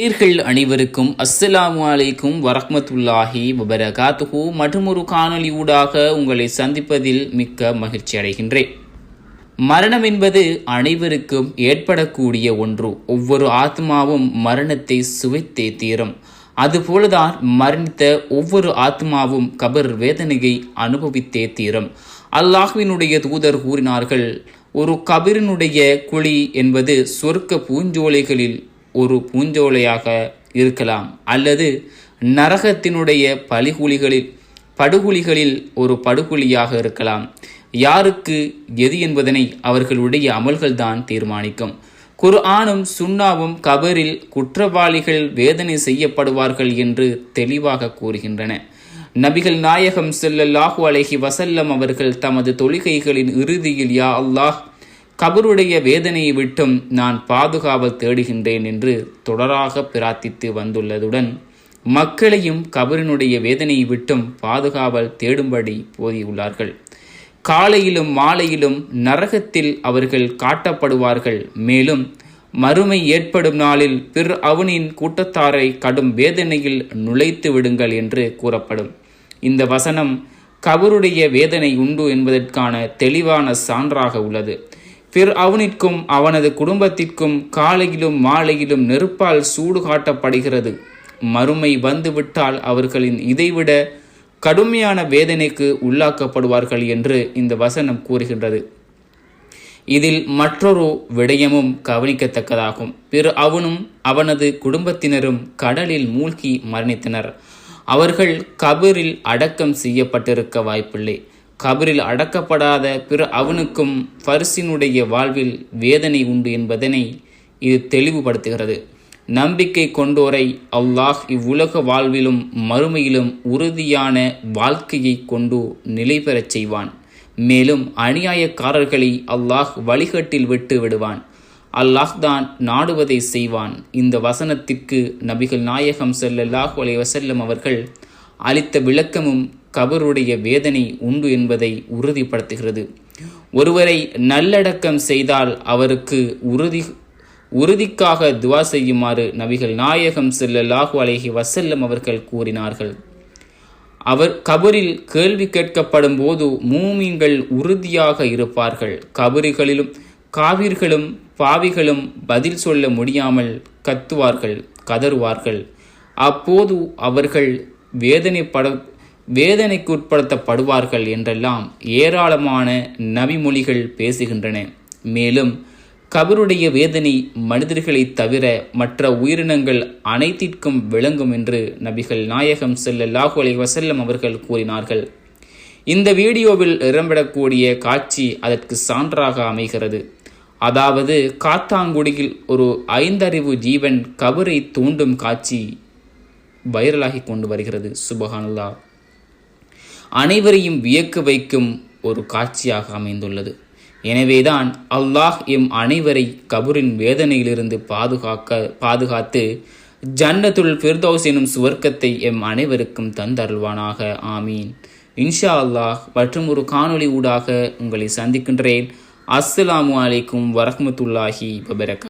நேர்கள் அனைவருக்கும் அஸ்ஸலாமு அலைக்கும் வரஹமத்துல்லாஹி வபரகாத்துஹு. மற்றும் ஒரு காணொலி ஊடாக உங்களை சந்திப்பதில் மிக்க மகிழ்ச்சி அடைகின்றேன். மரணம் என்பது அனைவருக்கும் ஏற்படக்கூடிய ஒன்று. ஒவ்வொரு ஆத்மாவும் மரணத்தை சுவைத்தே தீரும். அதுபோலதான் மரணித்த ஒவ்வொரு ஆத்மாவும் கபர் வேதனையை அனுபவித்தே தீரும். அல்லாஹ்வினுடைய தூதர் கூறினார்கள் ஒரு கபிரினுடைய குழி என்பது சொர்க்க பூஞ்சோலைகளில் ஒரு பூஞ்சோலையாக இருக்கலாம். அல்லது நரகத்தினுடைய பலிகுலிகளில் படுகுழிகளில் ஒரு படுகுழியாக இருக்கலாம். யாருக்கு எது என்பதனை அவர்களுடைய அமல்கள்தான் தீர்மானிக்கும். குர்ஆனும் சுன்னாவும் கபரில் குற்றவாளிகள் வேதனை செய்யப்படுவார்கள் என்று தெளிவாக கூறுகின்றன. நபிகள் நாயகம் செல்லல்லாஹு அலஹி வசல்லம் அவர்கள் தமது தொழுகைகளின் இறுதியில் யா அல்லாஹ் கபருடைய வேதனையை விட்டும் நான் பாதுகாவல் தேடுகின்றேன் என்று தொடராக பிரார்த்தித்து வந்துள்ளதுடன் மக்களையும் கபரினுடைய வேதனையை விட்டும் பாதுகாவல் தேடும்படி போதியுள்ளார்கள். காலையிலும் மாலையிலும் நரகத்தில் அவர்கள் காட்டப்படுவார்கள். மேலும் மறுமை ஏற்படும் நாளில் பிற அவனின் கூட்டத்தாரை கடும் வேதனையில் நுழைத்து விடுங்கள் என்று கூறப்படும். இந்த வசனம் கபருடைய வேதனை உண்டு என்பதற்கான தெளிவான சான்றாக உள்ளது. பிற அவனிற்கும் அவனது குடும்பத்திற்கும் காலையிலும் மாலையிலும் நெருப்பால் சூடு காட்டப்படுகிறது மறுமை வந்துவிட்டால் அவர்களின் இதைவிட கடுமையான வேதனைக்கு உள்ளாக்கப்படுவார்கள் என்று இந்த வசனம் கூறுகின்றது. இதில் மற்றொரு விடயமும் கவனிக்கத்தக்கதாகும். பிற அவனும் அவனது குடும்பத்தினரும் கடலில் மூழ்கி மரணித்தனர். அவர்கள் கபரில் அடக்கம் செய்யப்பட்டிருக்க வாய்ப்பில்லை. கபரில் அடக்கப்படாத பிற அவனுக்கும் பரிசினுடைய வாழ்வில் வேதனை உண்டு என்பதனை இது தெளிவுபடுத்துகிறது. நம்பிக்கை கொண்டோரை அல்லாஹ் இவ்வுலக வாழ்விலும் மறுமையிலும் உறுதியான வாழ்க்கையை கொண்டு நிலை பெறச் செய்வான். மேலும் அநியாயக்காரர்களை அல்லாஹ் வழிகட்டில் விட்டு விடுவான். அல்லாஹ் தான் நாடுவதை செய்வான். இந்த வசனத்திற்கு நபிகள் நாயகம் செல்லல்லாஹ் அலைஹி வசல்லம் அவர்கள் அளித்த விளக்கமும் கபருடைய வேதனை உண்டு என்பதை உறுதிப்படுத்துகிறது. ஒருவரை நல்லடக்கம் செய்தால் அவருக்கு உறுதி உறுதிக்காக துவா செய்யுமாறு நபிகள் நாயகம் ஸல்லல்லாஹு அலேஹி வசல்லம் அவர்கள் கூறினார்கள். அவர் கபரில் கேள்வி கேட்கப்படும் போது மூமீன்கள் உறுதியாக இருப்பார்கள். கபறுகளிலும் காவிர்களும் பாவிகளும் பதில் சொல்ல முடியாமல் கத்துவார்கள் கதறுவார்கள். அப்போது அவர்கள் வேதனைப்பட வேதனைக்கு உட்படுத்தப்படுவார்கள் என்றெல்லாம் ஏராளமான நபிமொழிகள் பேசுகின்றன. மேலும் கபருடைய வேதனை மனிதர்களை தவிர மற்ற உயிரினங்கள் அனைத்திற்கும் விளங்கும் என்று நபிகள் நாயகம் செல்லல்லாஹு அலி வசல்லம் அவர்கள் கூறினார்கள். இந்த வீடியோவில் இடம்பெறக்கூடிய காட்சி அதற்கு சான்றாக அமைகிறது. அதாவது காத்தாங்குடியில் ஒரு ஐந்தறிவு ஜீவன் கபரை தூண்டும் காட்சி வைரலாகி கொண்டு வருகிறது. சுபஹானுல்லா அனைவரையும் வியக்க வைக்கும் ஒரு காட்சியாக அமைந்துள்ளது. எனவேதான் அல்லாஹ் எம் அனைவரை கபூரின் வேதனையிலிருந்து பாதுகாக்க பாதுகாத்து ஜன்னத்துல் ஃபிர்தௌஸ் எனும் சுவர்க்கத்தை எம் அனைவருக்கும் தந்தருள்வானாக. ஆமீன். இன்ஷா அல்லாஹ் மற்றும் ஒரு காணொளி ஊடாக உங்களை சந்திக்கின்றேன். அஸ்ஸலாமு அலைக்கும் வரஹமத்துல்லாஹி வபரக